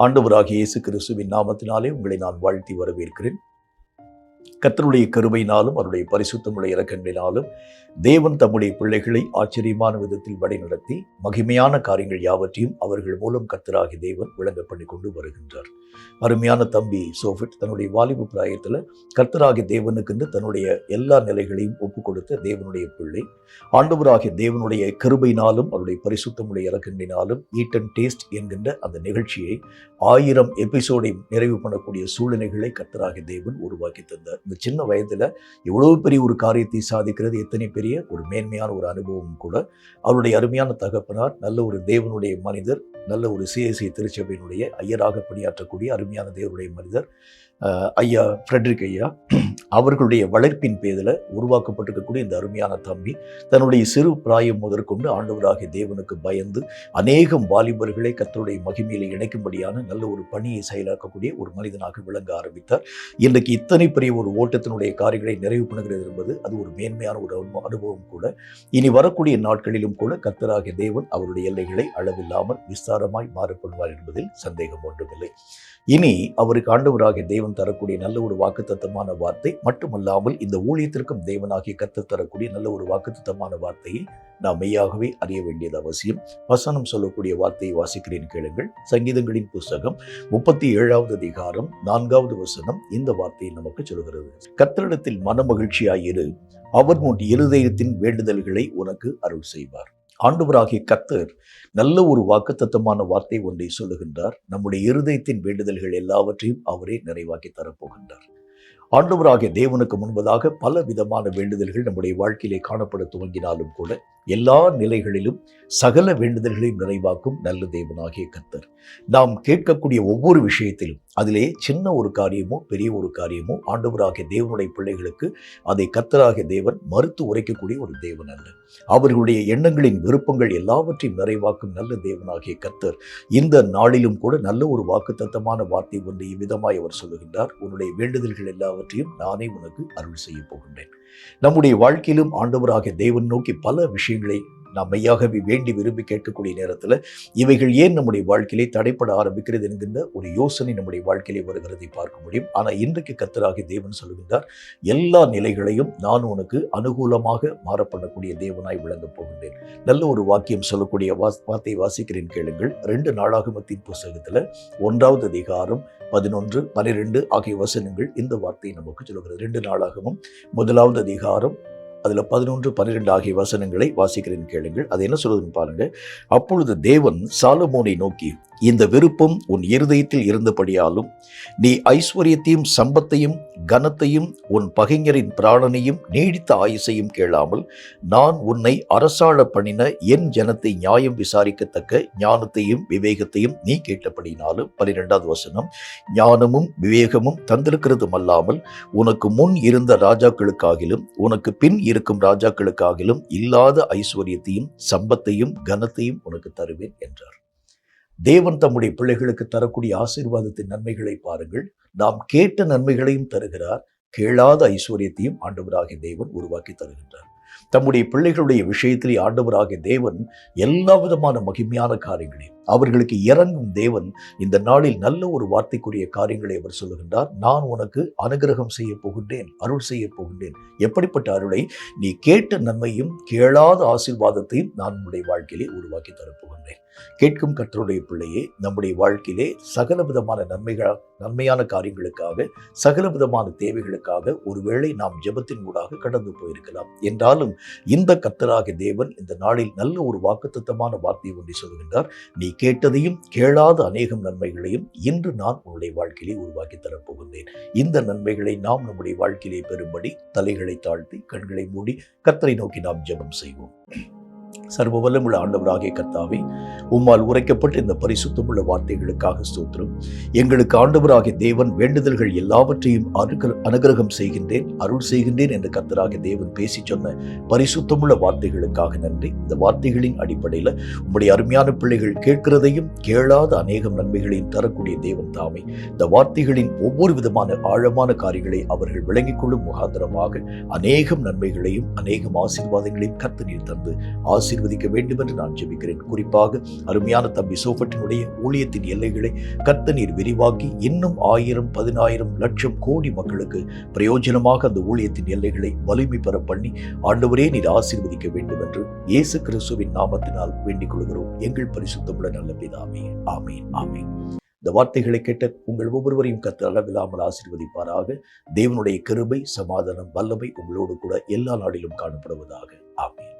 ஆண்டவராகிய இயேசு கிறிஸ்துவின் நாமத்தினாலே உங்களை நான் வாழ்த்தி வரவேற்கிறேன். கத்தனுடைய கருவையினாலும் அவருடைய பரிசுத்தமுடைய இறக்கங்களினாலும் தேவன் தம்முடைய பிள்ளைகளை ஆச்சரியமான விதத்தில் வழிநடத்தி மகிமையான காரியங்கள் யாவற்றையும் அவர்கள் மூலம் கத்தராகி தேவன் விளங்க பண்ணி கொண்டு வருகின்றார். அருமையான தம்பி சோஃபிட் தன்னுடைய வாலிபு பிராயத்தில் கர்த்தராகி தேவனுக்கென்று தன்னுடைய எல்லா நிலைகளையும் ஒப்பு கொடுத்த தேவனுடைய பிள்ளை. ஆண்டவராகிய தேவனுடைய கருபையினாலும் அவருடைய பரிசுத்தமுடைய இறக்கங்களினாலும் ஈட் அண்ட் டேஸ்ட் என்கின்ற அந்த நிகழ்ச்சியை ஆயிரம் எபிசோடை நிறைவு பண்ணக்கூடிய சூழ்நிலைகளை கர்த்தராகி தேவன் உருவாக்கி தந்தார். இந்த சின்ன வயதில் எவ்வளவு பெரிய ஒரு காரியத்தை சாதிக்கிறது எத்தனை பெரிய ஒரு மேன்மையான ஒரு அனுபவம் கூட. அவருடைய அருமையான தகப்பனார் நல்ல ஒரு தேவனுடைய மனிதர் நல்ல ஒரு சிஐசி திருச்சபையினுடைய ஐயராக பணியாற்றக்கூடிய அருமையான தேவருடைய மனிதர் ஐயா ஃப்ரெட்ரிக் ஐயா. அவர்களுடைய வளர்ப்பின் பேரில் உருவாக்கப்பட்டிருக்கக்கூடிய இந்த அருமையான தம்பி தன்னுடைய சிறு பிராயம் முதற்கொண்டு ஆண்டவராகிய தேவனுக்கு பயந்து அநேகம் வாலிபர்களை கத்தருடைய மகிமையில் இணைக்கும்படியான நல்ல ஒரு பணியை செயலாக்கக்கூடிய ஒரு மனிதனாக விளங்க ஆரம்பித்தார். இன்றைக்கு இத்தனை பெரிய ஒரு ஓட்டத்தினுடைய காரியங்களை நிறைவு பண்ணுகிறது என்பது அது ஒரு மேன்மையான ஒரு அனுபவம் அனுபவம் கூட. இனி வரக்கூடிய நாட்களிலும் கூட கர்த்தராகிய தேவன் அவருடைய எல்லைகளை அளவில்லாமல் விஸ்தாரமாய் மாறப்படுவார் என்பதில் சந்தேகம் ஒன்றுமில்லை. இனி அவருக்கு ஆண்டவராகிய தெய்வம் தரக்கூடிய நல்ல ஒரு வாக்குத்தத்தமான வார்த்தை மட்டுமல்லாமல் இந்த ஊழியத்திற்கும் தேவனாகிய கத்து தரக்கூடிய நல்ல ஒரு வாக்குத்தத்தமான வார்த்தையை நாம் மெய்யாகவே அறிய வேண்டியது அவசியம். வசனம் சொல்லக்கூடிய வார்த்தையை வாசிக்கிறேன் கேளுங்கள். சங்கீதங்களின் புஸ்தகம் முப்பத்தி ஏழாவது அதிகாரம் நான்காவது வசனம் இந்த வார்த்தையை நமக்கு சொல்கிறது. கத்தரிடத்தில் மன மகிழ்ச்சியாயிரு அவர் உன் இருதயத்தின் வேண்டுதல்களை உனக்கு அருள் செய்வார். ஆண்டவராகிய கத்தர் நல்ல ஒரு வாக்குத்தத்தமான வார்த்தை ஒன்றை சொல்லுகின்றார். நம்முடைய இருதயத்தின் வேண்டுதல்கள் எல்லாவற்றையும் அவரே நிறைவாக்கி தரப்போகின்றார். ஆண்டவராகிய தேவனுக்கு முன்பதாக பல விதமான வேண்டுதல்கள் நம்முடைய வாழ்க்கையிலே காணப்பட துவங்கினாலும் கூட எல்லா நிலைகளிலும் சகல வேண்டுதல்களையும் நிறைவாக்கும் நல்ல தேவனாகிய கர்த்தர். நாம் கேட்கக்கூடிய ஒவ்வொரு விஷயத்திலும் அதிலே சின்ன ஒரு காரியமோ பெரிய ஒரு காரியமோ ஆண்டவராகிய தேவனுடைய பிள்ளைகளுக்கு அதை கர்த்தராகிய தேவன் மறுத்து உரைக்கக்கூடிய ஒரு தேவன் அல்ல. அவர்களுடைய எண்ணங்களின் விருப்பங்கள் எல்லாவற்றையும் நிறைவாக்கும் நல்ல தேவனாகிய கர்த்தர். இந்த நாளிலும் கூட நல்ல ஒரு வாக்குத்தத்தமான வார்த்தை ஒன்று இவ்விதமாய் அவர் சொல்லுகின்றார். உன்னுடைய வேண்டுதல்கள் எல்லாவற்றையும் நானே உனக்கு அருள் செய்ய போகின்றேன். நம்முடைய வாழ்க்கையிலும் ஆண்டவராகிய தேவன் நோக்கி பல விஷயங்களை நாம் மெய்யாகவே வேண்டி விரும்பி கேட்கக்கூடிய நேரத்தில் இவைகள் ஏன் நம்முடைய வாழ்க்கையிலே தடைப்பட ஆரம்பிக்கிறது என்கின்ற ஒரு யோசனை நம்முடைய வாழ்க்கையிலே வருகிறதை பார்க்க முடியும். ஆனால் இன்றைக்கு கர்த்தராகிய தேவன் சொல்கின்றார் எல்லா நிலைகளையும் நான் உனக்கு அனுகூலமாக மாறப்படக்கூடிய தேவனாய் விளங்கப் போகின்றேன். நல்ல ஒரு வாக்கியம் சொல்லக்கூடிய வாஸ் வார்த்தை வாசிக்கிறேன் கேளுங்கள். ரெண்டு நாளாகமத்தின் புஸ்தகத்தில் ஒன்றாவது அதிகாரம் பதினொன்று பனிரெண்டு ஆகிய வசனங்கள் இந்த வார்த்தையை நமக்கு சொல்கிறது ரெண்டு நாளாகவும் முதலாவது அதிகாரம் அதில் பதினொன்று பன்னிரெண்டு ஆகிய வசனங்களை வாசிக்கிறேன் கேளுங்கள். அது என்ன சொல்வதுன்னு பாருங்க. அப்பொழுது தேவன் சாலமோனை நோக்கி இந்த விருப்பம் உன் இருதயத்தில் இருந்தபடியாலும் நீ ஐஸ்வர்யத்தையும் சம்பத்தையும் கனத்தையும் உன் பகைஞரின் பிராணனையும் நீடித்த ஆயுசையும் கேளாமல் நான் உன்னை அரசாள பண்ணின என் ஜனத்தை நியாயம் விசாரிக்கத்தக்க ஞானத்தையும் விவேகத்தையும் நீ கேட்டபடினாலும் பனிரெண்டாவது வசனம் ஞானமும் விவேகமும் தந்திருக்கிறதும் அல்லாமல் உனக்கு முன் இருந்த ராஜாக்களுக்காகிலும் உனக்கு பின் இருக்கும் ராஜாக்களுக்காகிலும் இல்லாத ஐஸ்வர்யத்தையும் சம்பத்தையும் கனத்தையும் உனக்கு தருவேன் என்றார். தேவன் தம்முடைய பிள்ளைகளுக்கு தரக்கூடிய ஆசீர்வாதத்தின் நன்மைகளை பாருங்கள். நாம் கேட்ட நன்மைகளையும் தருகிறார். கேளாத ஐஸ்வர்யத்தையும் ஆண்டவராகிய தேவன் உருவாக்கி தருகின்றார். தம்முடைய பிள்ளைகளுடைய விஷயத்திலே ஆண்டவராகிய தேவன் எல்லா விதமான மகிமையான காரியங்களையும் அவர்களுக்கு இறங்கும் தேவன் இந்த நாளில் நல்ல ஒரு வார்த்தைக்குரிய காரியங்களை அவர் சொல்லுகின்றார். நான் உனக்கு அனுகிரகம் செய்ய போகின்றேன் அருள் செய்ய போகின்றேன். எப்படிப்பட்ட அருளை? நீ கேட்ட நன்மையும் கேளாத ஆசீர்வாதத்தையும் நான் உன்னுடைய வாழ்க்கையிலே உருவாக்கி தரப்போகின்றேன் கேட்கும் கர்த்தருடைய பிள்ளையே நம்முடைய வாழ்க்கையிலே சகல விதமான நன்மைகள் நன்மையான காரியங்களுக்காக சகல விதமான தேவைகளுக்காக ஒருவேளை நாம் ஜெபத்தின் ஊடாக கடந்து போயிருக்கலாம். என்றாலும் இந்த கர்த்தராகிய தேவன் இந்த நாளில் நல்ல ஒரு வாக்குத்தத்தமான வார்த்தையை ஒன்றை சொல்கின்றார் நீ கேட்டதையும் கேளாத அநேகம் நன்மைகளையும் இன்று நான் உன்னுடைய வாழ்க்கையிலே உருவாக்கி தரப்போகின்றேன். இந்த நன்மைகளை நாம் நம்முடைய வாழ்க்கையிலே பெறும்படி தலைகளை தாழ்த்தி கண்களை மூடி கத்தரை நோக்கி நாம் ஜெபம் செய்வோம். சர்வ வல்லமுள்ள ஆண்டவராகிய கர்த்தாவே உம்மால் உரைக்கப்பட்ட இந்த பரிசுத்தமுள்ள வார்த்தைகளுக்காக ஸ்தோத்திரம். எங்களுக்கு ஆண்டவராகிய தேவன் வேண்டுதல்கள் எல்லாவற்றையும் அனுகிரகம் செய்கின்றேன் அருள் செய்கின்றேன் என்று கர்த்தராகிய தேவன் பேசி சொன்ன பரிசுத்தமுள்ள வார்த்தைகளுக்காக நன்றி. இந்த வார்த்தைகளின் அடிப்படையில் உம்முடைய அருமையான பிள்ளைகள் கேட்கிறதையும் கேளாத அநேகம் நன்மைகளையும் தரக்கூடிய தேவன் தாமே. இந்த வார்த்தைகளின் ஒவ்வொரு விதமான ஆழமான காரியங்களை அவர்கள் விளங்கிக் கொள்ளும் முகாந்திரமாக அநேகம் நன்மைகளையும் அநேகம் ஆசீர்வாதங்களையும் கர்த்தனில் நீர் தந்து ஆசீர் ஆசீர்வதிக்க வேண்டும் என்று நான் ஜெபிக்கிறேன். குறிப்பாக அருமையான தம்பி சோஃபட்டினுடைய ஊழியத்தின் எல்லைகளை கர்த்தநீர் விரிவாக்கி இன்னும் ஆயிரம் பதினாயிரம் லட்சம் கோடி மக்களுக்கு பிரயோஜனமாக அந்த ஊழியத்தின் எல்லைகளை வலிமை பெற பண்ணி ஆண்டவரே நீர் ஆசீர்வதிக்க வேண்டும் என்று இயேசு கிறிஸ்துவின் நாமத்தினால் வேண்டிக் கொள்கிறோம். எங்கள் பரிசுத்தமுள்ள நல்ல பிதாமே ஆமீன் ஆமீன். இந்த வார்த்தைகளை கேட்ட உங்கள் ஒவ்வொருவரையும் கத்த அளவில்லாமல் ஆசீர்வதிப்பாராக. தேவனுடைய கிருபை சமாதானம் வல்லமை உங்களோடு கூட எல்லா நாளிலும் காணப்படுவதாக. ஆமீன்.